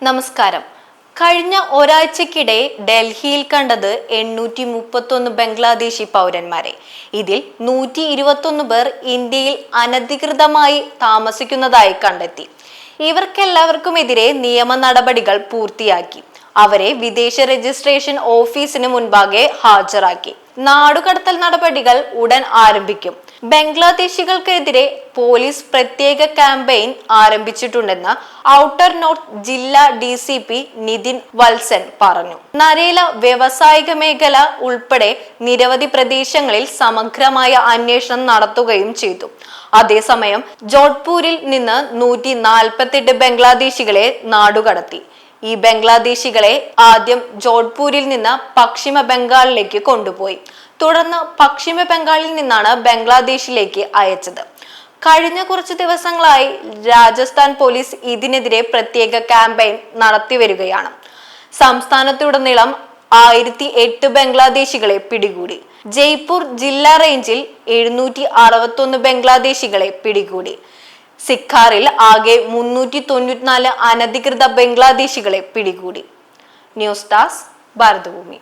നമസ്കാരം. കഴിഞ്ഞ ഒരാഴ്ചക്കിടെ ഡൽഹിയിൽ കണ്ടത് എണ്ണൂറ്റി മുപ്പത്തൊന്ന് ബംഗ്ലാദേശി പൗരന്മാരെ. ഇതിൽ നൂറ്റി ഇരുപത്തൊന്ന് പേർ ഇന്ത്യയിൽ അനധികൃതമായി താമസിക്കുന്നതായി കണ്ടെത്തി. ഇവർക്കെല്ലാവർക്കുമെതിരെ നിയമ നടപടികൾ പൂർത്തിയാക്കി. അവരെ വിദേശ രജിസ്ട്രേഷൻ ഓഫീസിന് മുൻപാകെ ഹാജരാക്കി. നാടുകടത്തൽ നടപടികൾ ഉടൻ ആരംഭിക്കും. ബംഗ്ലാദേശികൾക്കെതിരെ പോലീസ് പ്രത്യേക ക്യാമ്പയിൻ ആരംഭിച്ചിട്ടുണ്ടെന്ന് ഔട്ടർ നോർത്ത് ജില്ലാ D C P Nithin Valsan പറഞ്ഞു. നരേല വ്യവസായിക മേഖല ഉൾപ്പെടെ നിരവധി പ്രദേശങ്ങളിൽ സമഗ്രമായ അന്വേഷണം നടത്തുകയും ചെയ്തു. അതേസമയം ജോധ്പൂരിൽ നിന്ന് നൂറ്റി നാൽപ്പത്തെട്ട് ബംഗ്ലാദേശികളെ നാടുകടത്തി. ഈ ബംഗ്ലാദേശികളെ ആദ്യം ജോധ്പൂരിൽ നിന്ന് പശ്ചിമ ബംഗാളിലേക്ക് കൊണ്ടുപോയി. തുടർന്ന് പശ്ചിമ ബംഗാളിൽ നിന്നാണ് ബംഗ്ലാദേശിലേക്ക് അയച്ചത്. കഴിഞ്ഞ കുറച്ച് ദിവസങ്ങളായി രാജസ്ഥാൻ പോലീസ് ഇതിനെതിരെ പ്രത്യേക ക്യാമ്പയിൻ നടത്തി വരികയാണ്. സംസ്ഥാനത്തുടനീളം ആയിരത്തി എട്ട് ബംഗ്ലാദേശികളെ പിടികൂടി. ജയ്പൂർ ജില്ലാ റേഞ്ചിൽ എഴുന്നൂറ്റി അറുപത്തൊന്ന് ബംഗ്ലാദേശികളെ പിടികൂടി. സിക്കാറിൽ ആകെ മുന്നൂറ്റി തൊണ്ണൂറ്റിനാല് അനധികൃത ബംഗ്ലാദേശികളെ പിടികൂടി. News desk Bharatbhumi.